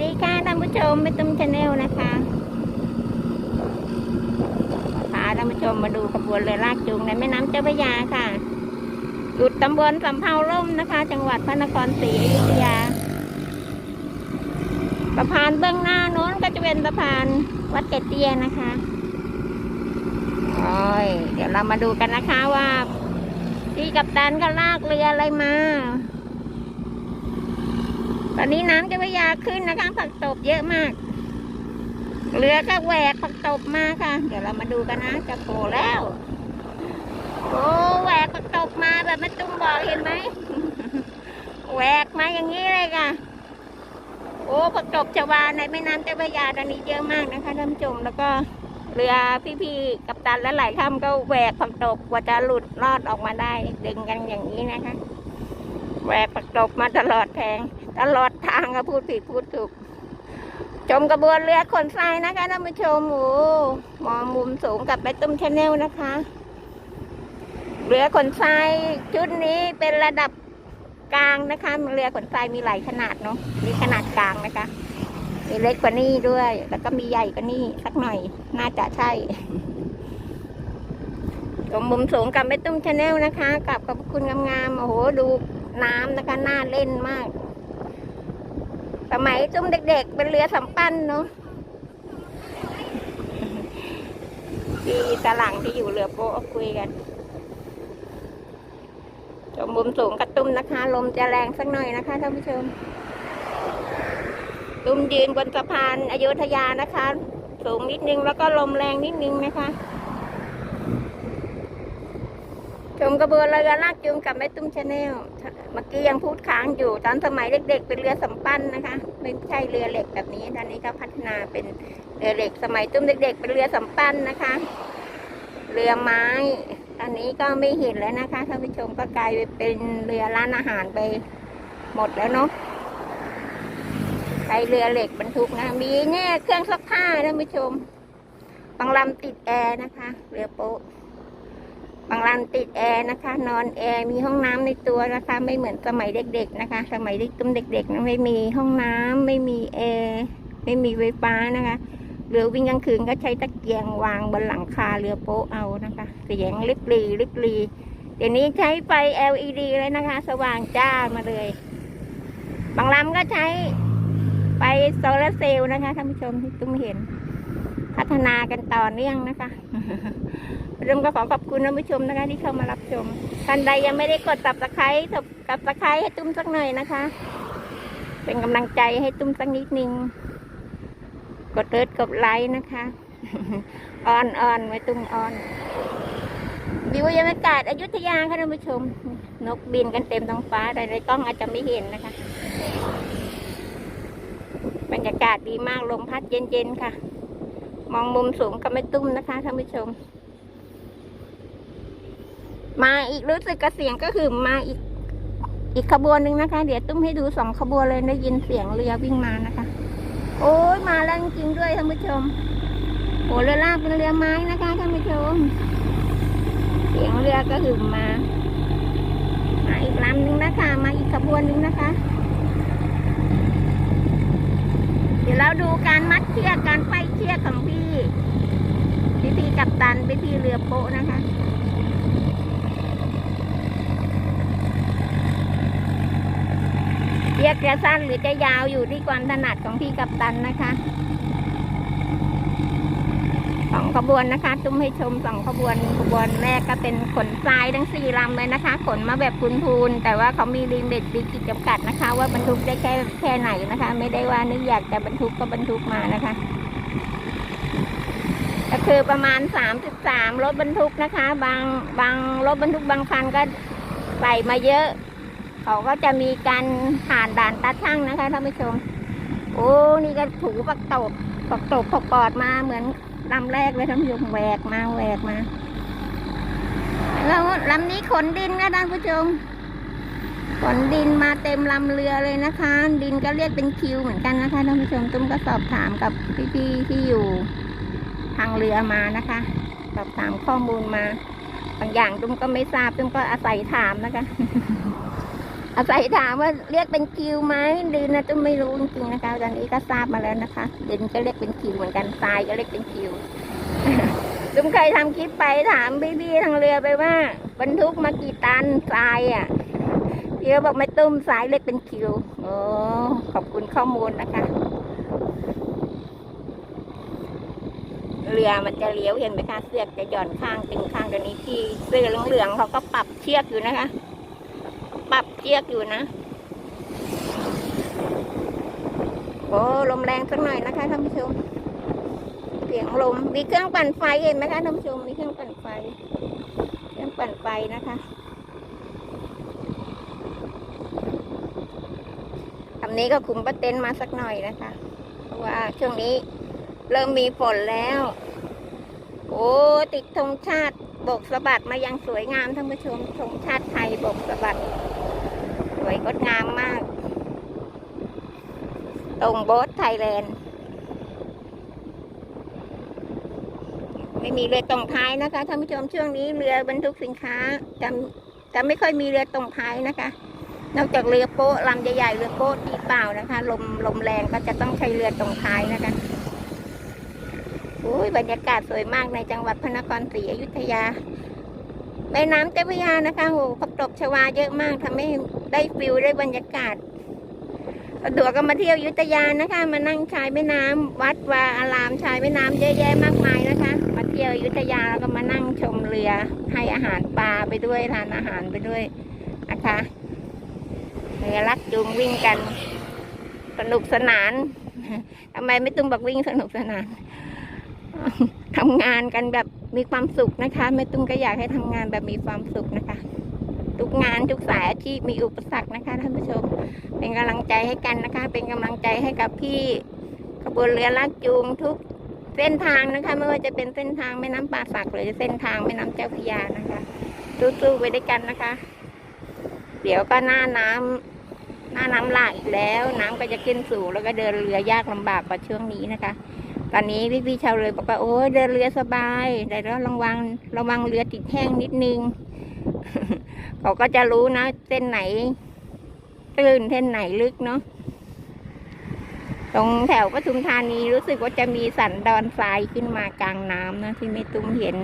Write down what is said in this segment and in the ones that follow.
ดีค่ะท่านผู้ชมไม่ตุ้มชาแนลนะคะพาท่านผู้ชมมาดูขบวนเรือลากจูงในแม่น้ำเจ้าพระยาค่ะหยุดตำบลสำเภาล่มนะคะ จังหวัดพระนครศรีอยุธยาสะพานเบื้องหน้าโน้นก็จะเป็นสะพานวัดเกดเตียนะคะโอ้ยเดี๋ยวเรามาดูกันนะคะว่าพี่กัปตันก็ลากเรืออะไรมา ตอนนี้น้ำเจ้าพระยาขึ้นนะคะ ผักตบเยอะมาก เรือก็แหวกผักตบมาค่ะ เดี๋ยวเรามาดูกันนะ จะโผล่แล้ว โอ้แหวกผักตบมาแบบไม่ตุ้มบอกเห็นไหมแหวกมาอย่างนี้เลยค่ะ โอ้ผักตบชวาในแม่น้ำเจ้าพระยาตอนนี้เยอะมากนะคะท่านผู้ชมแล้วก็เรือพี่ๆกัปตันและหลายท่านก็แหวกผักตบกว่าจะหลุดรอดออกมาได้ ดึงกันอย่างนี้นะคะ แหวกผักตบมาตลอดแทง ตลอดทางก็พูดผิดพูดถูก ชมกระบวนเรือขนทรายนะคะท่านผู้ชมโอ้มองมุมสูงกับไปตุ้มชาแนลนะคะ เรือขนทรายชุดนี้เป็นระดับกลางนะคะเรือขนทรายมีหลายขนาดเนาะมีขนาดกลางนะคะ มีเล็กกว่านี้ด้วย แล้วก็มีใหญ่กว่านี้สักหน่อยน่าจะใช่ชมมุมสูงกับไปตุ้มชาแนลนะคะกับขอบคุณงามๆโอ้โหดูน้ำนะคะน่าเล่นมาก สมัยจุ้มเด็ก ๆ เป็นเรือสำปั้นเนาะที่ตะหลังที่อยู่เรือโป๊ะคุยกันชมมุมสูงกระตุ้มนะคะ ลมจะแรงสักหน่อยนะคะท่านผู้ชม ตุ้มยืนบนสะพานอยุธยานะคะ สูงนิดนึงแล้วก็ลมแรงนิดนึงนะคะ ชมกระบวนเรือลากจูงกับแม่ตุ้มชาแนลเมื่อกี้ยังพูดค้างอยู่ ตอนสมัยเด็ก ๆ เป็นเรือสำปั้นนะคะ ไม่ใช่เรือเหล็กแบบนี้ตอนนี้ก็พัฒนาเป็นเรือเหล็กสมัยตุ้มเด็ก ๆ เป็นเรือสำปั้นนะคะ เรือไม้ ตอนนี้ก็ไม่เห็นแล้วนะคะท่านผู้ชมก็กลายไปเป็นเรือร้านอาหารไปหมดแล้วเนาะใช้เรือเหล็กบรรทุกนะมีเนี่ยเครื่องซักผ้าท่านผู้ชมบางลำติดแอร์นะคะ เรือโป๊ะ บางร้านติดแอร์นะคะ นอนแอร์มีห้องน้ำในตัวนะคะ ไม่เหมือนสมัยเด็ก ๆนะคะ สมัยเด็กตุ้มเด็กๆนะไม่มีห้องน้ำไม่มีแอร์ไม่มีไฟฟ้านะคะเรือวิ่งกลางคืนก็ใช้ตะเกียงวางบนหลังคาเรือโป๊ะเอานะคะเสียงลิบลีลิบลีเดี๋ยวนี้ใช้ไฟ LED เลยนะคะ สว่างจ้ามาเลย บางลำก็ใช้ไฟโซลาร์เซลล์นะคะท่านผู้ชมที่ตุ้มเห็น พัฒนากันต่อเนื่องนะคะ ริ่มก็ขอขอบคุณท่านผู้ชมนะคะที่เข้ามารับชม ท่านใดยังไม่ได้กดตับตะไคร้กับตะไคร้ให้ตุ้มสักหน่อยนะคะ เป็นกำลังใจให้ตุ้มสักนิดนึง กดเลิศกดไลค์นะคะออนออนไว้ตุ้มออนวิวบรรยากาศอยุธยาค่ะท่านผู้ชม นกบินกันเต็มท้องฟ้าแต่ในกล้องอาจจะไม่เห็นนะคะ บรรยากาศดีมากลมพัดเย็นๆค่ะ มองมุมสูงก็ไม่ตุ้มนะคะท่านผู้ชม มาอีกรู้สึกกระเสียงก็คือมาอีก อีกขบวนหนึ่งนะคะ เดี๋ยวตุ้มให้ดูสองขบวนเลยได้ยินเสียงเรือวิ่งมานะคะ โอ้ยมาแล้วจริงด้วยท่านผู้ชมโอ้เรือลากเป็นเรือไม้นะคะท่านผู้ชม เสียงเรือก็หึมมามาอีกลำหนึ่งนะคะ มาอีกขบวนหนึ่งนะคะ เดี๋ยวเราดูการมัดเชือกการไฟเชือกของพี่พี่กัปตันพี่พี่เรือโป๊ะนะคะ เรียกจะสั้นหรือจะยาวอยู่ที่ความถนัดของพี่กัปตันนะคะสองขบวนนะคะ ตุ้มให้ชมสองขบวนขบวนแรกก็เป็นขนทรายทั้งสี่ลำเลยนะคะ ขนมาแบบพูนๆแต่ว่าเขามีลิมิตมีขีดจำกัดนะคะ ว่าบรรทุกได้แค่แค่ไหนนะคะ ไม่ได้ว่านึกอยากจะบรรทุกก็บรรทุกมานะคะ ก็คือประมาณสามสิบสามรถบรรทุกนะคะ บางบางรถบรรทุกบางคันก็ใส่มาเยอะ เขาก็จะมีการผ่านด่านตาช่างนะคะท่านผู้ชม โอ้ นี่ก็ถูปักตบปักตบปกปอดมาเหมือนลำแรกเลยท่านผู้ชมแหวกมาแหวกมา แล้วลำนี้ขนดินนะท่านผู้ชม ขนดินมาเต็มลำเรือเลยนะคะ ดินก็เรียกเป็นคิวเหมือนกันนะคะท่านผู้ชมตุ้มก็สอบถามกับพี่ๆที่อยู่ทางเรือมานะคะ สอบถามข้อมูลมา บางอย่างตุ้มก็ไม่ทราบตุ้มก็อาศัยถามนะคะ อาศัยถามว่าเรียกเป็นคิวไหมดินนะตุ้มไม่รู้จริงๆนะคะตอนนี้ก็ทราบมาแล้วนะคะดินก็เรียกเป็นคิวเหมือนกันทรายก็เรียกเป็นคิวตุ้มเคยทำคลิปไปถามพี่ๆทางเรือไปว่าบรรทุกมากี่ตันทรายอะพี่ก็บอกไม่ตุ้มทรายเรียกเป็นคิวโอ้ขอบคุณข้อมูลนะคะเรือมันจะเลี้ยวเห็นไหมคะเสือกจะหย่อนข้างตึงข้างตอนนี้ที่เสื้อเหลืองๆเขาก็ปรับเชือกอยู่นะคะ ปรับเชือกอยู่นะโอ้ลมแรงสักหน่อยนะคะท่านผู้ชมเสียงลมมีเครื่องปั่นไฟเห็นไหมคะท่านผู้ชมมีเครื่องปั่นไฟ เครื่องปั่นไฟนะคะคำนี้ก็คุมประเต็นมาสักหน่อยนะคะเพราะว่าช่วงนี้เริ่มมีฝนแล้ว โอ้ติดธงชาติบกสะบัดมายังสวยงามท่านผู้ชมธงชาติไทยบกสะบัด วยงดงามมาก ตรงโบ๊ทไทยแลนด์ ไม่มีเรือตรงท้ายนะคะท่านผู้ชมช่วงนี้เรือบรรทุกสินค้าจะจะไม่ค่อยมีเรือตรงท้ายนะคะ นอกจากเรือโป๊ะลำใหญ่ๆเรือโป๊ะที่เปล่านะคะ ลมลมแรงก็จะต้องใช้เรือตรงท้ายนะคะโอ้ยบรรยากาศสวยมากในจังหวัดพระนครศรีอยุธยาแม่น้ำเจ้าพระยานะคะโอ้ผักตบชวาเยอะมากทำให้ ได้ฟิลได้บรรยากาศสะดวกก็มาเที่ยวยุธยานะคะ มานั่งชายแม่น้ำวัดวาอารามชายแม่น้ำเยอะแยะมากมายนะคะ มาเที่ยวยุธยาแล้วก็มานั่งชมเรือ ให้อาหารปลาไปด้วยทานอาหารไปด้วยนะคะเรือลักจูงวิ่งกัน สนุกสนานทำไมไม่ตุ้มบอกวิ่งสนุกสนานทำงานกันแบบมีความสุขนะคะแม่ตุ้มก็อยากให้ทำงานแบบมีความสุขนะคะ ทุกงานทุกสายอาชีพมีอุปสรรคนะคะท่านผู้ชม เป็นกำลังใจให้กันนะคะ เป็นกำลังใจให้กับพี่ขบวนเรือลากจูงทุกเส้นทางนะคะ ไม่ว่าจะเป็นเส้นทางแม่น้ำป่าสักหรือเส้นทางแม่น้ำเจ้าพระยานะคะสู้ๆไปด้วยกันนะคะ เดี๋ยวก็หน้าน้ำหน้าน้ำหลากอีกแล้ว น้ำก็จะขึ้นสูงแล้วก็เดินเรือยากลำบากกว่าช่วงนี้นะคะตอนนี้พี่ๆชาวเรือบอกว่าโอ้ยเดินเรือสบายแต่ก็ระวังระวังเรือติดแห้งนิดนึง เขาก็จะรู้นะ เส้นไหน ตื้นเส้นไหนลึกเนาะตรงแถวปทุมธานีรู้สึกว่าจะมีสันดอนทรายขึ้นมากลางน้ำนะ ที่ไม่ตุ้มเห็น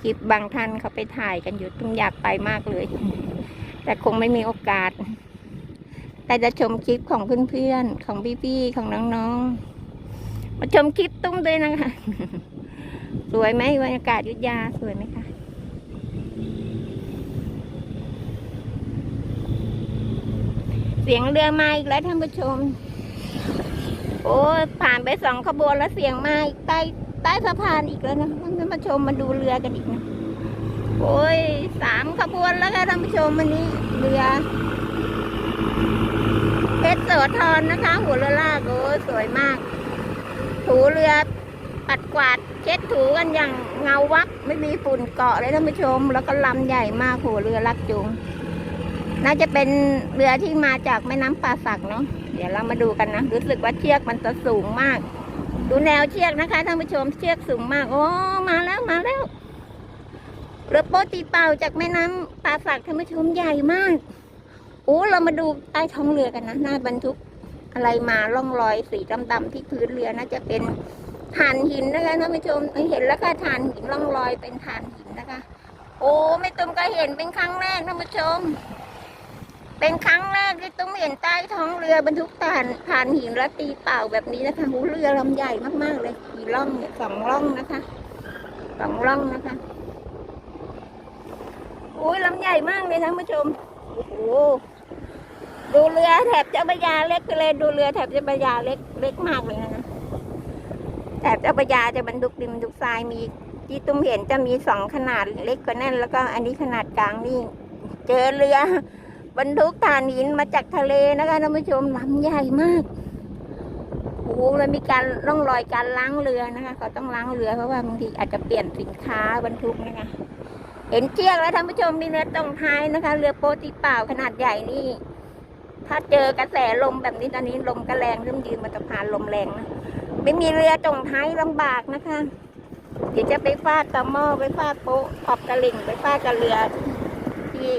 คลิปบางท่านเขาไปถ่ายกันอยู่ตุ้มอยากไปมากเลย แต่คงไม่มีโอกาส แต่จะชมคลิปของเพื่อนๆ ของพี่ๆ ของน้องๆ มาชมคลิปตุ้มด้วยนะคะ สวยไหมบรรยากาศยุทธยาสวยไหมคะ เสียงเรือมาอีกแล้วท่านผู้ชม โอ้ผ่านไปสองขบวนแล้วเสียงมาอีกใต้ใต้สะพานอีกแล้วนะท่านผู้ชมมาดูเรือกันอีกนะโอ้ยสามขบวนแล้วค่ะท่านผู้ชมวันนี้เรือเพชรโสธรนะคะ หัวเรือลากโอ้สวยมาก ถูเรือปัดกวาดเช็ดถูกันอย่างเงาวับไม่มีฝุ่นเกาะเลยท่านผู้ชม แล้วก็ลำใหญ่มากหัวเรือลักจูง น่าจะเป็นเรือที่มาจากแม่น้ำป่าสักเนาะเดี๋ยวเรามาดูกันนะรู้สึกว่าเชือกมันจะสูงมาก ดูแนวเชือกนะคะท่านผู้ชมเชือกสูงมากโอ้มาแล้วมาแล้วเรือโป๊ตีเป่าจากแม่น้ำป่าสักท่านผู้ชมใหญ่มากโอ้เรามาดูใต้ท้องเรือกันนะหน้าบรรทุกอะไรมาล่องรอยสีดำๆที่พื้นเรือน่าจะเป็นถ่านหินนะคะท่านผู้ชมเห็นแล้วค่ะถ่านหินล่องรอยเป็นถ่านหินนะคะ โอ้ไม่ตุ้มก็เห็นเป็นครั้งแรกท่านผู้ชม เป็นครั้งแรกที่ตุ้มเห็นใต้ท้องเรือบรรทุกถ่านถ่านหินและตีเปล่าแบบนี้นะคะหูเรือลำใหญ่มากๆเลยกี่ล่องเนี่ยสองล่องนะคะสองล่องนะคะโอ้ยลำใหญ่มากเลยท่านผู้ชมโอ้โหดูเรือแถบเจ้าพระยาเล็กเลยดูเรือแถบเจ้าพระยาเล็กเล็กมากเลยนะคะแถบเจ้าพระยาจะบรรทุกดินบรรทุกทรายมีที่ตุ้มเห็นจะมีสองขนาดเล็กกว่านั่นแล้วก็อันนี้ขนาดกลางนี่ เจอเรือ บรรทุกถ่านหินมาจากทะเลนะคะท่านผู้ชมลำใหญ่มากโอ้โหแล้วมีการร่องรอยการล้างเรือนะคะเขาต้องล้างเรือเพราะว่าบางทีอาจจะเปลี่ยนสินค้าบรรทุกนะคะ เห็นเชือกแล้วท่านผู้ชมมีเนื้อตรงท้ายนะคะ เรือโป๊ตีเปล่าขนาดใหญ่นี่ ถ้าเจอกระแสลมแบบนี้ตอนนี้ลมก็แรงเริ่มยืนมาตะพานลมแรงนะไม่มีเรือตรงท้ายลำบากนะคะ เดี๋ยวจะไปฟาดตะหม้อไปฟาดโป๊ะขอบตะลิ่งไปฟาดกับเรือที่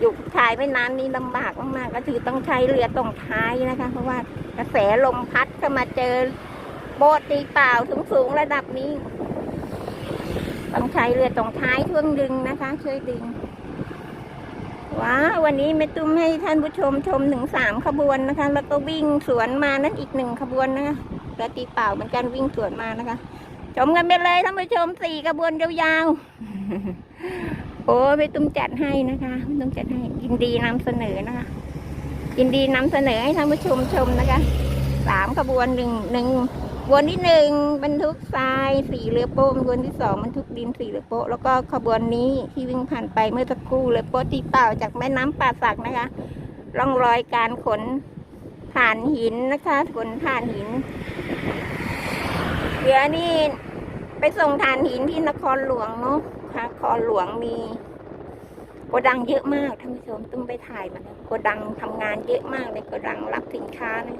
อยู่ชายแม่น้ำนี้ลำบากมากๆก็คือต้องใช้เรือตรงท้ายนะคะ เพราะว่ากระแสลมพัดเข้ามาเจอ โบ๊ทตีเปล่าสูงๆระดับนี้ต้องใช้เรือตรงท้ายช่วงดึงนะคะ ช่วยดึงว้าววันนี้แม่ตุ้มให้ท่านผู้ชมชมถึงสามขบวนนะคะ แล้วก็วิ่งสวนมานั้นอีกหนึ่งขบวนนะคะเรือตีเปล่าเหมือนกันวิ่งสวนมานะคะ ชมกันไปเลยท่านผู้ชมสี่ขบวนยาวๆ โอ้แม่ตุ้มจัดให้นะคะแม่ตุ้มจัดให้ยินดีนำเสนอนะคะยินดีนำเสนอให้ท่านผู้ชมชมนะคะสามขบวนหนึ่งหนึ่งขบวนที่หนึ่งบรรทุกทรายสี่เรือโป๊ะขบวนที่สองบรรทุกดินสี่เรือโป๊ะแล้วก็ขบวนนี้ที่วิ่งผ่านไปเมื่อสักครู่เรือโป๊ะตีเปล่าจากแม่น้ำป่าสักนะคะ ร่องรอยการขนถ่านหินนะคะขนถ่านหินเรือนี่ไปส่งถ่านหินที่นครหลวงเนาะ ครหลวงมีโกดังเยอะมากท่านผู้ชมตุ้มไปถ่ายมาแล้วโกดังทำงานเยอะมากเลยโกดังรับสินค้านะ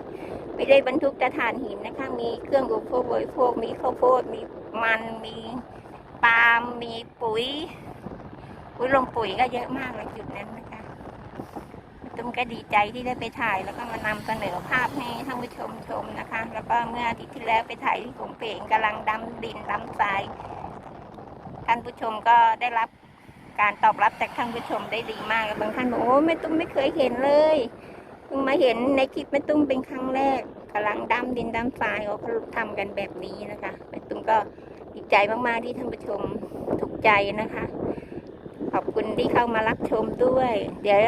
ไม่ได้บรรทุกแต่ถ่านหินนะคะ มีเครื่องอุปโภคบริโภคมีข้าวโพดมีมันมีปาล์มมีปุ๋ยปุ๋ยลงปุ๋ยก็เยอะมากเลยจุดนั้นนะคะตุ้มก็ดีใจที่ได้ไปถ่ายแล้วก็มานำเสนอภาพให้ท่านผู้ชมชมนะคะ แล้วก็เมื่ออาทิตย์ที่แล้วไปถ่ายที่ขงเป่งกำลังดำดินดำทราย ท่านผู้ชมก็ได้รับการตอบรับจากท่านผู้ชมได้ดีมากบางท่านบอกโอ้แม่ตุ้มไม่เคยเห็นเลยเพิ่งมาเห็นในคลิปแม่ตุ้มเป็นครั้งแรกกำลังดำดินดำทรายเขาทำกันแบบนี้นะคะแม่ตุ้มก็ดีใจมากๆที่ท่านผู้ชมถูกใจนะคะ ขอบคุณที่เข้ามารับชมด้วย เดี๋ยว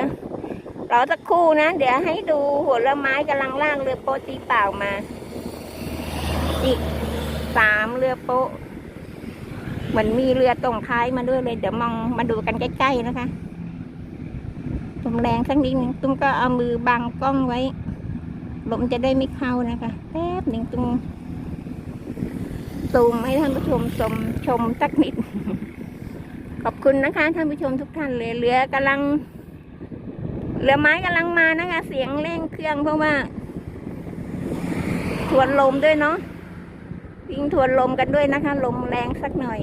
รอสักครู่นะ เดี๋ยวให้ดูหัวละไม้กำลังล่างเรือโป๊ตีเปล่ามา อีกสามเรือโป๊ะ เหมือนมีเรือตรงท้ายมาด้วยเลย เดี๋ยวมองมาดูกันใกล้ๆนะคะลมแรงสักนิดนึงตุ้มก็เอามือบังกล้องไว้ลมจะได้ไม่เข้านะคะแป๊บหนึ่งตุ้มซูมให้ท่านผู้ชมชมชมสักนิด ขอบคุณนะคะ ท่านผู้ชมทุกท่านเลยเรือกำลังเรือไม้กำลังมานะคะ เสียงเร่งเครื่องเพราะว่าทวนลมด้วยเนาะ วิ่งทวนลมกันด้วยนะคะ ลมแรงสักหน่อย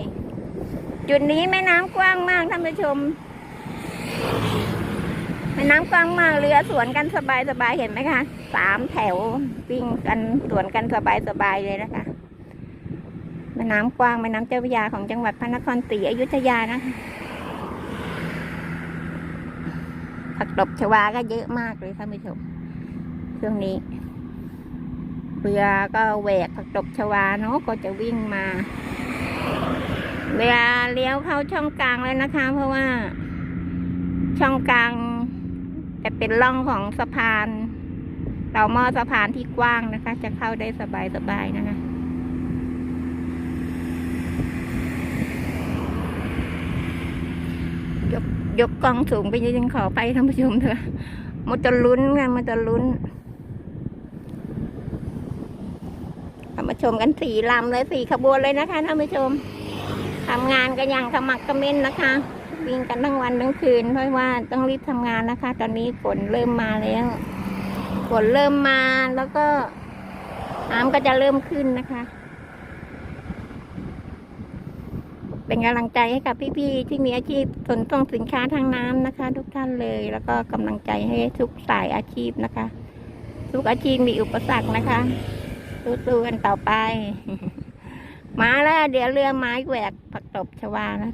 จุดนี้แม่น้ำกว้างมากท่านผู้ชม แม่น้ำกว้างมากเรือสวนกันสบายสบายเห็นไหมคะสามแถววิ่งกันสวนกันสบายสบายเลยนะคะแม่น้ำกว้างแม่น้ำเจ้าพระยาของจังหวัดพระนครศรีอยุธยานะคะผักตบชวาก็เยอะมากเลยท่านผู้ชมช่วงนี้ เรือก็แหวกผักตบชวาเนาะก็จะวิ่งมา เวลาเลี้ยวเข้าช่องกลางเลยนะคะ เพราะว่าช่องกลางจะเป็นร่องของสะพานเต่อหม้อสะพานที่กว้างนะคะ จะเข้าได้สบายๆนะคะยกกล้องสูงไปนิดนึงขอไปท่านผู้ชมเถอะมันจะลุ้นไงมันจะลุ้นเอา มาชมกันสี่ลำเลยสี่ขบวนเลยนะคะท่านผู้ชมทำงานกันอย่างขมักเขม้นนะคะวิ่งกันทั้งวันทั้งคืนเพราะว่าต้องรีบทำงานนะคะ ตอนนี้ฝนเริ่มมาแล้วฝนเริ่มมาแล้วก็น้ำก็จะเริ่มขึ้นนะคะ เป็นกำลังใจให้กับพี่ๆที่มีอาชีพขนส่งสินค้าทางน้ำนะคะ ทุกท่านเลย แล้วก็กำลังใจให้ทุกสายอาชีพนะคะ ทุกอาชีพมีอุปสรรคนะคะ สู้ๆกันต่อไป มาแล้วเดี๋ยวเรือไม้แหวกผักตบชวานะ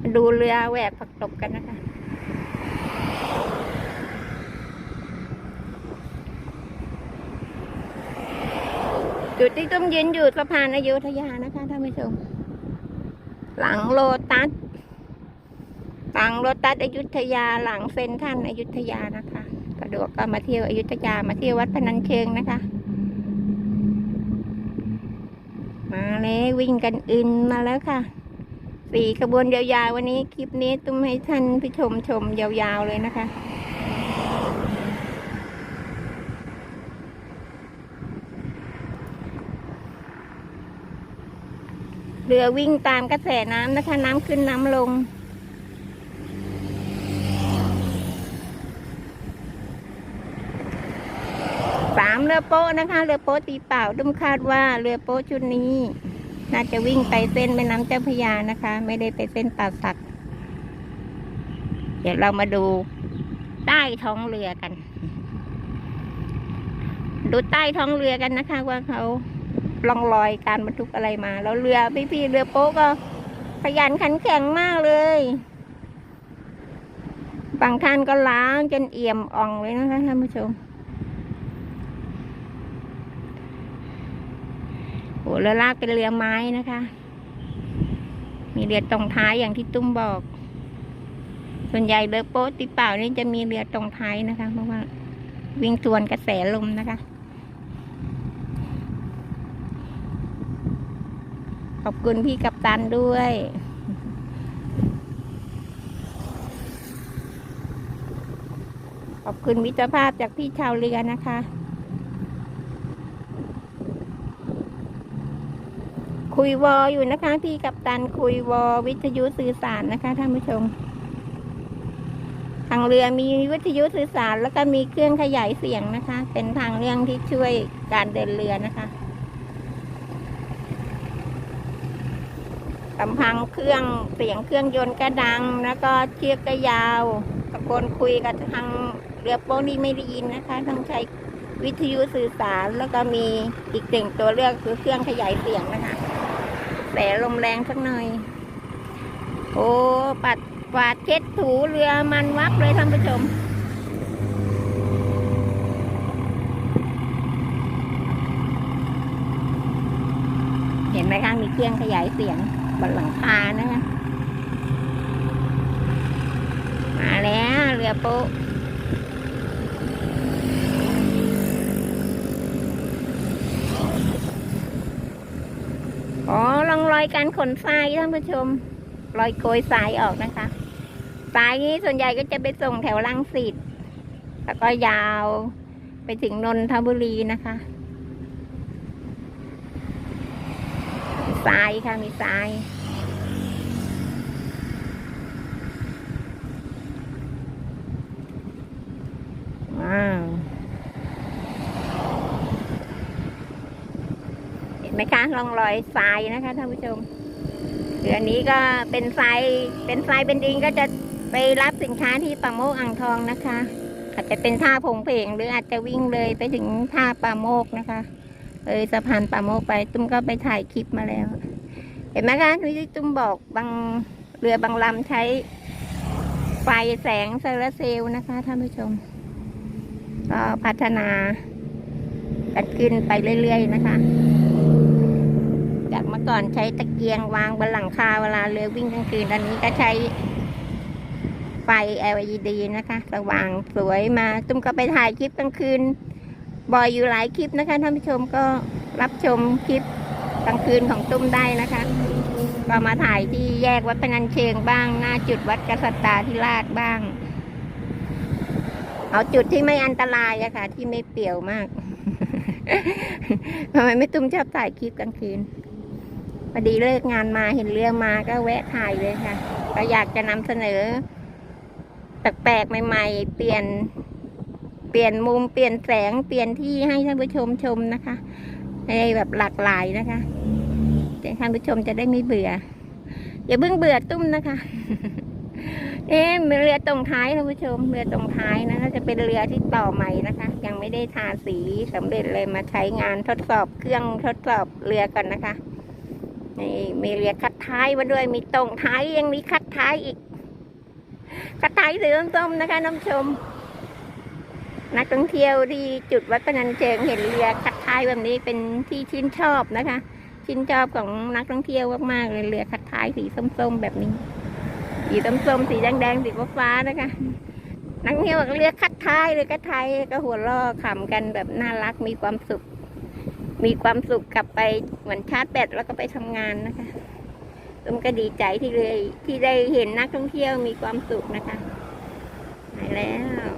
มาดูเรือแหวกผักตบกันนะคะจุดที่ตุ้มยืนอยู่สะพานอยุธยานะคะท่านผู้ชม หลังโลตัสหลังโลตัสอยุธยาหลังเซนทรันอยุธยานะคะสะดวกก็มาเที่ยวอยุธยามาเที่ยววัดพนัญเชิงนะคะ มา แล้ววิ่งกันอินมาแล้วค่ะ สี่ขบวนยาวๆวันนี้คลิปนี้ตุ้มให้ท่านผู้ชมชมยาวๆเลยนะคะเรือวิ่งตามกระแสน้ำนะคะ น้ำขึ้นน้ำลง สามเรือโป๊ะนะคะ เรือโป๊ะตีเปล่าดุมคาดว่าเรือโป๊ะชุดนี้ น่าจะวิ่งไปเส้นแม่น้ำเจ้าพระยานะคะ ไม่ได้ไปเส้นป่าสัก เดี๋ยวเรามาดูใต้ท้องเรือกัน ดูใต้ท้องเรือกันนะคะ ว่าเขาลองลอยการบรรทุกอะไรมา แล้วเรือพี่ๆเรือโป๊ะก็ขยันขันแข็งมากเลยบางท่านก็ล้างจนเอี่ยมอ่องเลยนะคะท่านผู้ชม หเรือลากเป็นเรือไม้นะคะ มีเรือตรงท้ายอย่างที่ตุ้มบอก ส่วนใหญ่เรือโป๊ติเปล่านี่จะมีเรือตรงท้ายนะคะ เพราะว่า วิ่งทวนกระแสลมนะคะ ขอบคุณพี่กัปตันด้วยขอบคุณมิตรภาพจากพี่ชาวเรือนะคะ คุยวออยู่นะคะพี่กัปตันคุยวอวิทยุสื่อสารนะคะท่านผู้ชม ทางเรือมีวิทยุสื่อสารแล้วก็มีเครื่องขยายเสียงนะคะ เป็นทางเรื่องที่ช่วยการเดินเรือนะคะลำพังเครื่องเสียงเครื่องยนต์ก็ดัง แล้วก็เชือกก็ยาวตะโกนคุยกับทางเรือโป๊นี่ไม่ได้ยินนะคะ ต้องใช้วิทยุสื่อสารแล้วก็มีอีกหนึ่งตัวเลือกคือเครื่องขยายเสียงนะคะ แต่ลมแรงสักหน่อย โอ้ ปัดกวาดเช็ดถูเรือมันวับเลยท่านผู้ชมเห็นไหมคะมีเครื่องขยายเสียงบนหลังคานะคะมาแล้วเรือโป๊อ๋อ ลองลอยการขนทรายท่านผู้ชมลอยโกยทรายออกนะคะทรายนี้ส่วนใหญ่ก็จะไปส่งแถวลังสิตแล้วก็ยาวไปถึงนนทบุรีนะคะทรายค่ะมีทราย ว้าว เห็น ไหมคะร่องรอยทรายนะคะท่านผู้ชมเรือนี้ก็เป็นทรายเป็นทรายเป็นดินก็จะไปรับสินค้าที่ป่าโมกอ่างทองนะคะ อาจจะเป็นท่าผงเพงหรืออาจจะวิ่งเลยไปถึงท่าป่าโมกนะคะเลยสะพานป่าโมกไป ตุ้มก็ไปถ่ายคลิปมาแล้ว เห็นไหมคะที่ตุ้มบอกบางเรือบางลำใช้ไฟแสงโซลาเซลล์นะคะท่านผู้ชม ก็พัฒนากันขึ้นไปเรื่อยๆนะคะ ก่อนใช้ตะเกียงวางบนหลังคาเวลาเรือวิ่งกลางคืนตอนนี้ก็ใช้ไฟ LED นะคะ สว่างสวยมาตุ้มก็ไปถ่ายคลิปกลางคืน บ่อยอยู่หลายคลิปนะคะท่านผู้ชมก็รับชมคลิปกลางคืนของตุ้มได้นะคะ ก็มาถ่ายที่แยกวัดพนัญเชิงบ้าง หน้าจุดวัดกษัตริย์ที่ราชบ้าง เอาจุดที่ไม่อันตรายอะค่ะ ที่ไม่เปี่ยวมากทำไมไม่ตุ้มชอบถ่ายคลิปกลางคืน พอดีเลิกงานมาเห็นเรือมาก็แวะถ่ายเลยค่ะ ก็อยากจะนำเสนอแปลกๆใหม่ๆ เปลี่ยน เปลี่ยนมุมเปลี่ยนแสงเปลี่ยนที่ให้ท่านผู้ชมชมนะคะให้แบบหลากหลายนะคะแต่ท่านผู้ชมจะได้ไม่เบื่อ อย่าเพิ่งเบื่อตุ้มนะคะเอ๊ะเรือตรงท้ายท่านผู้ชมเรือตรงท้ายนะน่าจะเป็นเรือที่ต่อใหม่นะคะ ยังไม่ได้ทาสีสำเร็จเลยมาใช้งานทดสอบเครื่องทดสอบเรือกันนะคะ นี่มีเรือคัดท้ายมาด้วยมีตรงท้ายยังมีคัดท้ายอีก คัดท้ายสีส้มๆนะคะน้ำชม นักท่องเที่ยวที่จุดวัดพนัญเชิงเห็นเรือคัดท้ายแบบนี้เป็นที่ชื่นชอบนะคะ ชื่นชอบของนักท่องเที่ยวมากๆเลยเรือคัดท้ายสีส้มๆแบบนี้สีส้มๆสีแดงๆสีฟ้าๆนะคะนักท่องเที่ยวบอกเรือคัดท้ายเรือคัดท้ายก็หัวเราะขำกันแบบน่ารักมีความสุข มีความสุขกลับไปเหมือนชาร์จแบตแล้วก็ไปทำงานนะคะตุ้มก็ดีใจที่เลยที่ได้เห็นนักท่องเที่ยวมีความสุขนะคะหายแล้ว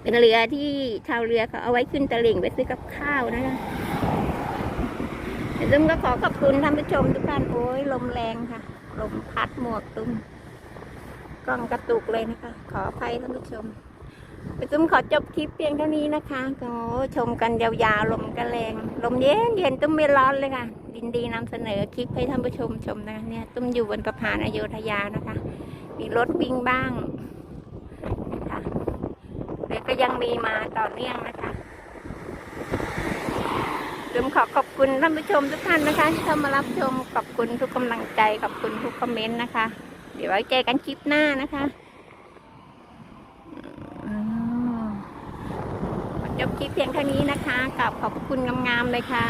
เป็นเรือที่ชาวเรือเขาเอาไว้ขึ้นตลิ่งไปซื้อกับข้าวนะคะตุ้มก็ขอขอบคุณท่านผู้ชมทุกท่านโอ้ยลมแรงค่ะ ลมพัดหมวกตุ้มกล้องกระตุกเลยนะคะ ขออภัยท่านผู้ชม ปตุ้มขอจบคลิปเพียงเท่านี้นะคะก็ชมกันยาวๆ ลมก็แรง ลมเย็นเย็นตุ้มไม่ร้อนเลยค่ะ ดินดีนำเสนอคลิปให้ท่านผู้ชมชมนะคะเนี่ยตุ้มอยู่บนสะพานอโยธยานะคะ มีรถวิ่งบ้างนะคะเดี๋ยวก็ยังมีมาต่อเนื่องนะคะลืมขอขอบคุณท่านผู้ชมทุกท่านนะคะที่เข้ามารับชมขอบคุณทุกกำลังใจขอบคุณทุกคอมเมนต์นะคะ เดี๋ยวไว้เจอกันคลิปหน้านะคะ จบคลิปเพียงเท่านี้นะคะกับขอบคุณงามๆเลยค่ะ